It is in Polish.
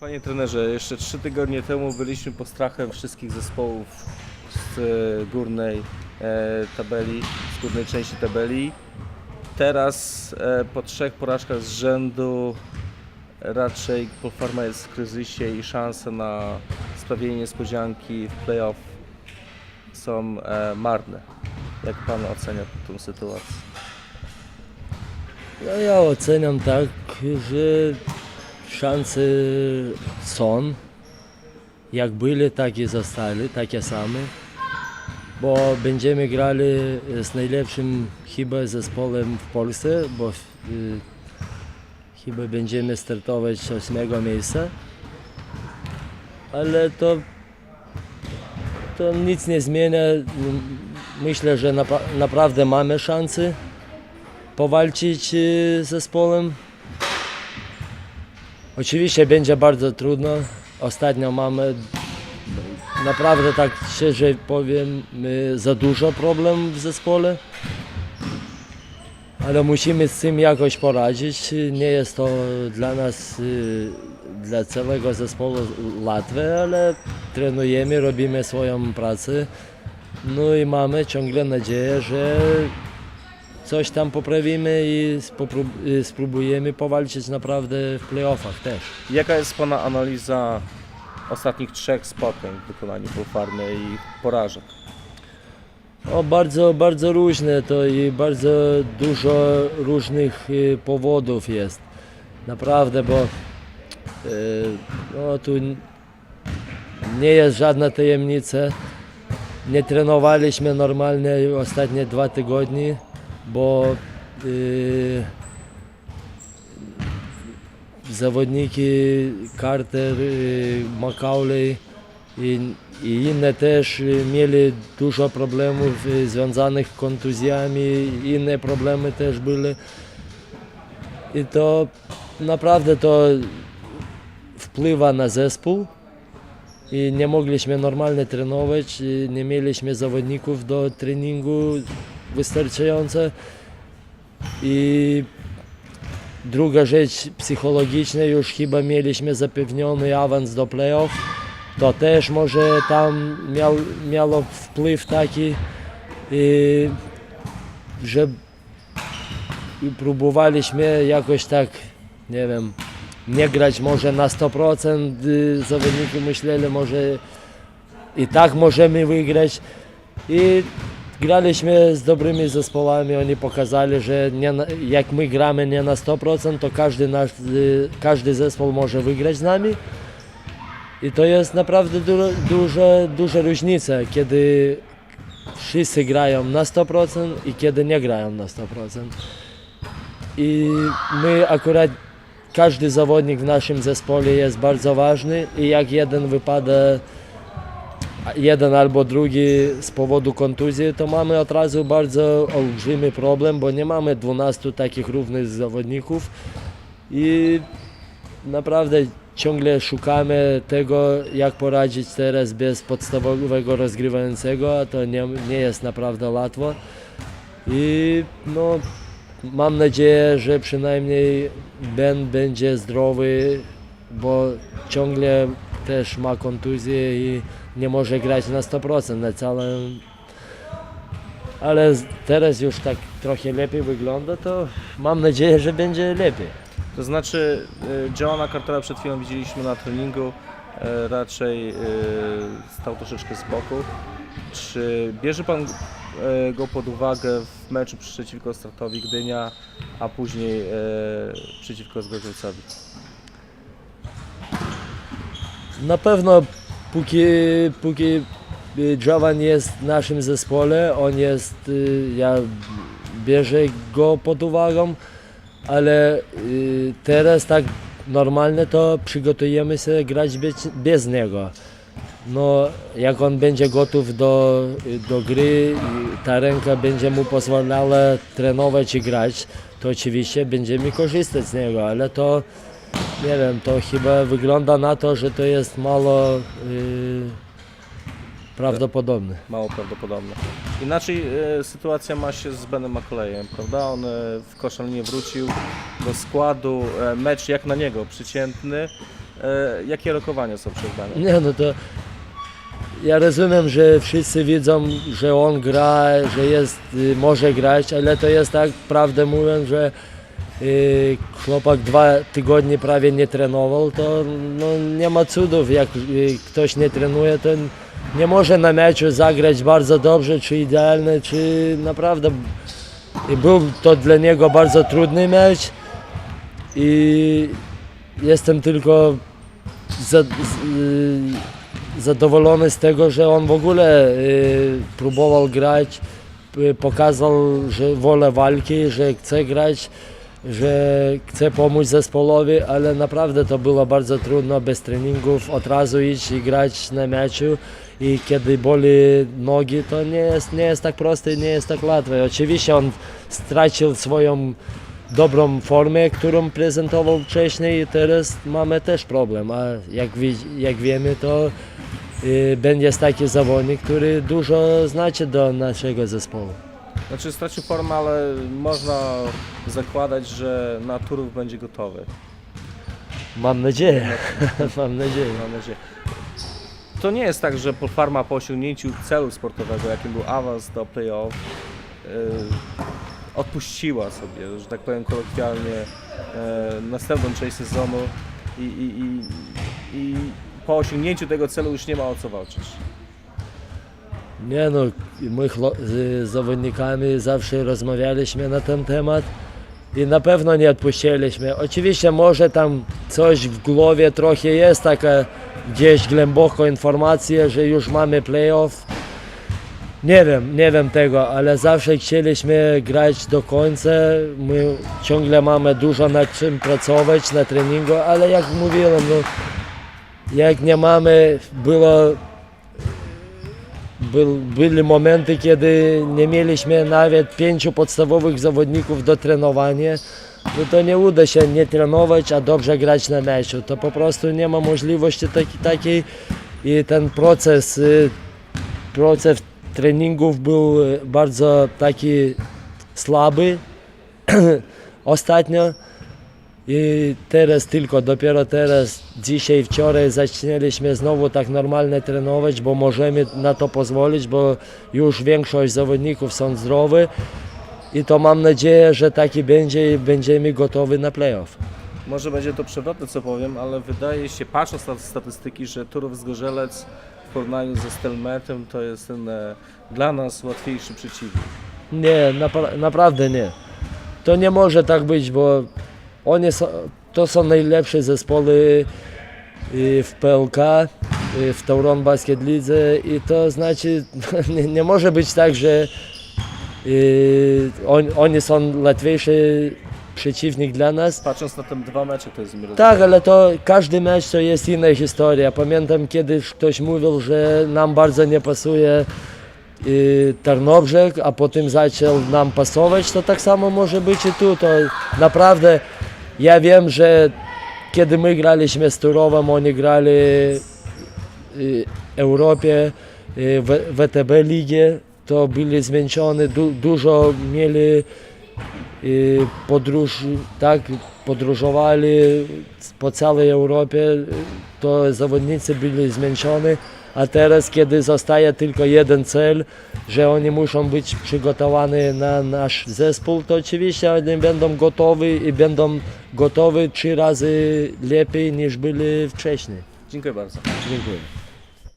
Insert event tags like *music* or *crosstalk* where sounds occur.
Panie trenerze, jeszcze trzy tygodnie temu byliśmy pod strachem wszystkich zespołów z e, górnej e, tabeli, z górnej części tabeli. Teraz e, po trzech porażkach z rzędu raczej Polfarma jest w kryzysie i szanse na sprawienie niespodzianki w playoff są marne. Jak Pan ocenia tę sytuację? No ja oceniam tak, że szanse są. Jak byli, tak i zostali, takie same. Bo będziemy grali z najlepszym chyba zespołem w Polsce, bo y, chyba będziemy startować z ósmego miejsca. Ale to, to nic nie zmienia. Myślę, że napa- naprawdę mamy szansę powalczyć y, z zespołem. Oczywiście będzie bardzo trudno. Ostatnio mamy naprawdę tak szczerze powiem za dużo problem w zespole. Ale musimy z tym jakoś poradzić. Nie jest to dla nas, y, dla całego zespołu łatwe, ale trenujemy, robimy swoją pracę. No i mamy ciągle nadzieję, że coś tam poprawimy i y, spróbujemy powalczyć naprawdę w playoffach też. Jaka jest Pana analiza ostatnich trzech spotkań w wykonaniu Polfarmy i porażek? O, bardzo, bardzo różne to i bardzo dużo różnych y, powodów jest. Naprawdę, bo y, no, tu nie jest żadna tajemnica. Nie trenowaliśmy normalnie ostatnie dwa tygodnie, bo y, zawodniki Carter, y, Macaulay i, i inne też y, mieli dużo problemów y, związanych z kontuzjami, inne problemy też były. I to naprawdę to wpływa na zespół i nie mogliśmy normalnie trenować, i nie mieliśmy zawodników do treningu wystarczająco. I druga rzecz psychologiczna, już chyba mieliśmy zapewniony awans do playoff. To też może tam miał, miało wpływ taki, i, że i próbowaliśmy jakoś tak, nie wiem, nie grać może na 100%. y, Zawodnicy myśleli, może i tak możemy wygrać. I graliśmy z dobrymi zespołami, oni pokazali, że nie, jak my gramy nie na 100%, to każdy, nasz, y, każdy zespół może wygrać z nami. I to jest naprawdę duża, duża, duża różnica, kiedy wszyscy grają na 100% i kiedy nie grają na 100%. I my akurat, każdy zawodnik w naszym zespole jest bardzo ważny i jak jeden wypada, jeden albo drugi z powodu kontuzji, to mamy od razu bardzo olbrzymi problem, bo nie mamy 12 takich równych zawodników i naprawdę ciągle szukamy tego, jak poradzić teraz bez podstawowego rozgrywającego, a to nie, nie jest naprawdę łatwo. I no, mam nadzieję, że przynajmniej Ben będzie zdrowy, bo ciągle też ma kontuzję i nie może grać na 100% na całym. Ale teraz już tak trochę lepiej wygląda, to mam nadzieję, że będzie lepiej. To znaczy, y, Johna Cartera przed chwilą widzieliśmy na treningu, e, raczej y, stał troszeczkę z boku. Czy bierze Pan go pod uwagę w meczu przeciwko Startowi Gdynia, a później przeciwko Zgorzelcowi? Na pewno póki, póki y, Jovan jest w naszym zespole, on jest, y, ja bierze go pod uwagę, ale y, teraz tak normalnie to przygotujemy się grać bez, bez niego. No, jak on będzie gotów do, do gry, ta ręka będzie mu pozwalała trenować i grać, to oczywiście będziemy korzystać z niego, ale to nie wiem, to chyba wygląda na to, że to jest mało y, prawdopodobne. Mało prawdopodobne. Inaczej e, sytuacja ma się z Benem McColleyem, prawda? On e, w koszal nie wrócił do składu, e, mecz jak na niego, przeciętny. E, jakie rokowania są przed nami? Nie no to ja rozumiem, że wszyscy widzą, że on gra, że jest, y, może grać, ale to jest tak, prawdę mówiąc, że y, chłopak dwa tygodnie prawie nie trenował, to no, nie ma cudów, jak y, ktoś nie trenuje, to nie może na meczu zagrać bardzo dobrze, czy idealnie, czy naprawdę i był to dla niego bardzo trudny mecz i jestem tylko y, zadowolony z tego, że on w ogóle próbował grać, pokazał, że wolę walki, że chce grać, że chce pomóc zespołowi, ale naprawdę to było bardzo trudno bez treningów, od razu iść i grać na meczu i kiedy boli nogi, to nie jest, nie jest tak proste i nie jest tak łatwe. Oczywiście on stracił swoją dobrą formę, którą prezentował wcześniej i teraz mamy też problem, a jak, jak wiemy to y, będzie taki zawodnik, który dużo znaczy do naszego zespołu. Znaczy stracił formę, ale można zakładać, że na Turów będzie gotowy. Mam nadzieję, *laughs* mam nadzieję. Mam nadzieję. To nie jest tak, że Polfarma po osiągnięciu celu sportowego, jakim był awans do playoff, yy, odpuściła sobie, że tak powiem kolokwialnie, yy, następną część sezonu i, i, i, i po osiągnięciu tego celu już nie ma o co walczyć. Nie no, my z zawodnikami zawsze rozmawialiśmy na ten temat i na pewno nie odpuściliśmy. Oczywiście może tam coś w głowie trochę jest, taka gdzieś głęboko informacja, że już mamy playoff. Nie wiem, nie wiem tego, ale zawsze chcieliśmy grać do końca. My ciągle mamy dużo nad czym pracować na treningu, ale jak mówiłem, no, jak nie mamy, było był, byli momenty, kiedy nie mieliśmy nawet pięciu podstawowych zawodników do trenowania, no to nie uda się nie trenować, a dobrze grać na meczu. To po prostu nie ma możliwości taki, takiej i ten proces, y, proces treningów był y, bardzo taki słaby *clears throat* ostatnio. I teraz tylko, dopiero teraz, dzisiaj, wczoraj zaczęliśmy znowu tak normalnie trenować, bo możemy na to pozwolić, bo już większość zawodników są zdrowi i to mam nadzieję, że taki będzie i będziemy gotowi na playoff. Może będzie to przewrotne, co powiem, ale wydaje się, patrząc na statystyki, że Turów Zgorzelec w porównaniu ze Stelmetem to jest ten e, dla nas łatwiejszy przeciwnik. Nie, napra- naprawdę nie. To nie może tak być, bo oni są, to są najlepsze zespoły y, w PLK, y, w Tauron Basket Lidze i to znaczy *laughs* nie, nie może być tak, że y, on, oni są łatwiejszy przeciwnik dla nas. Patrząc na te dwa mecze, to jest mi Tak, ale to każdy mecz to jest inna historia. Pamiętam kiedyś ktoś mówił, że nam bardzo nie pasuje y, Tarnobrzeg, a potem zaczął nam pasować, to tak samo może być i tu. To naprawdę ja wiem, że kiedy my graliśmy z Turowem, oni grali y, Europie, y, w WTB ligę, to byli zmęczeni, du, dużo mieli y, podróż, tak, podróżowali po całej Europie, to zawodnicy byli zmęczeni, a teraz kiedy zostaje tylko jeden cel, że oni muszą być przygotowani na nasz zespół, to oczywiście oni będą gotowi i będą gotowi trzy razy lepiej niż byli wcześniej. Dziękuję bardzo. Dziękuję.